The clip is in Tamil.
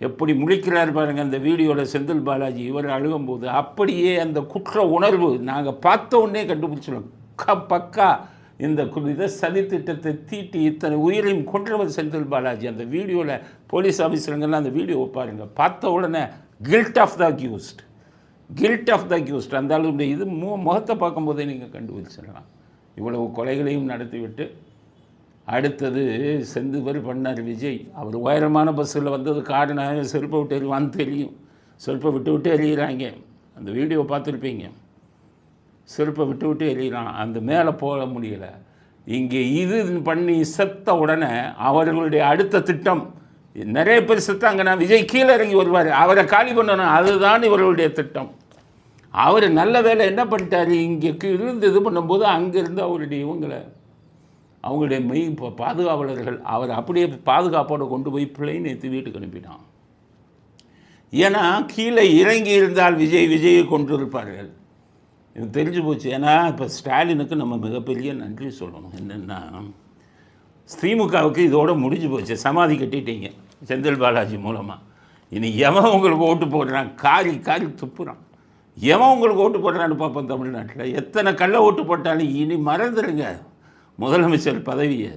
எப்படி முழிக்கிறார் பாருங்கள் அந்த வீடியோவில் செந்தில் பாலாஜி இவர் அழுகும்போது அப்படியே அந்த குற்ற உணர்வு நாங்கள் பார்த்த உடனே கண்டுபிடிச்சிடும் க பக்கா இந்த இதை சதி திட்டத்தை தீட்டி இத்தனை உயிரையும் கொன்றவர் செந்தில் பாலாஜி. அந்த வீடியோவில் போலீஸ் ஆஃபீஸருங்கெல்லாம் அந்த வீடியோவை பாருங்கள் பார்த்த உடனே guilt of the accused guilt of the accused அந்த அளவுடைய இது மு முகத்தை பார்க்கும்போதே நீங்கள் கண்டுபிடிச்சிடலாம். இவ்வளவு கொலைகளையும் நடத்திவிட்டு அடுத்தது செந்துவர் பண்ணார் விஜய். அவர் உயரமான பஸ்ஸில் வந்தது காரணம் செருப்பை விட்டு எறிவான்னு தெரியும். செருப்பை விட்டு விட்டு எறிகிறாங்க. அந்த வீடியோ பார்த்துருப்பீங்க. செருப்பை விட்டு விட்டு எறிகிறான். அந்த மேலே போக முடியல. இங்கே இது பண்ணி செத்த உடனே அவர்களுடைய அடுத்த திட்டம். நிறைய பேர் செத்தாங்கன்னா விஜய் கீழே இறங்கி வருவார். அவரை காலி பண்ணணும். அதுதான் இவர்களுடைய திட்டம். அவர் நல்ல வேலை என்ன பண்ணிட்டாரு? இங்கே இருந்து இது பண்ணும்போது அங்கேருந்து அவருடைய இவங்களை அவங்களுடைய மெய் பாதுகாவலர்கள் அவர் அப்படியே பாதுகாப்போடு கொண்டு போய் பிள்ளைன்னு ஏற்றி வீட்டுக்கு அனுப்பிட்டான் ஏன்னா கீழே இறங்கி இருந்தால் விஜய் விஜயை கொண்டு இருப்பார்கள் இது தெரிஞ்சு போச்சு. ஏன்னா இப்போ ஸ்டாலினுக்கு நம்ம மிகப்பெரிய நன்றி சொல்லணும். என்னென்னா திமுகவுக்கு இதோட முடிஞ்சு போச்சு. சமாதி கட்டிட்டீங்க செந்தில் பாலாஜி மூலமாக இனி எவன் உங்களுக்கு ஓட்டு போடுறான்? காரி காரி துப்புறான். எவன் உங்களுக்கு ஓட்டு போடுறான்னு பார்ப்போம் தமிழ்நாட்டில். எத்தனை கள்ள ஓட்டு போட்டாலும் இனி மறந்துடுங்க முதலமைச்சர் பதவியை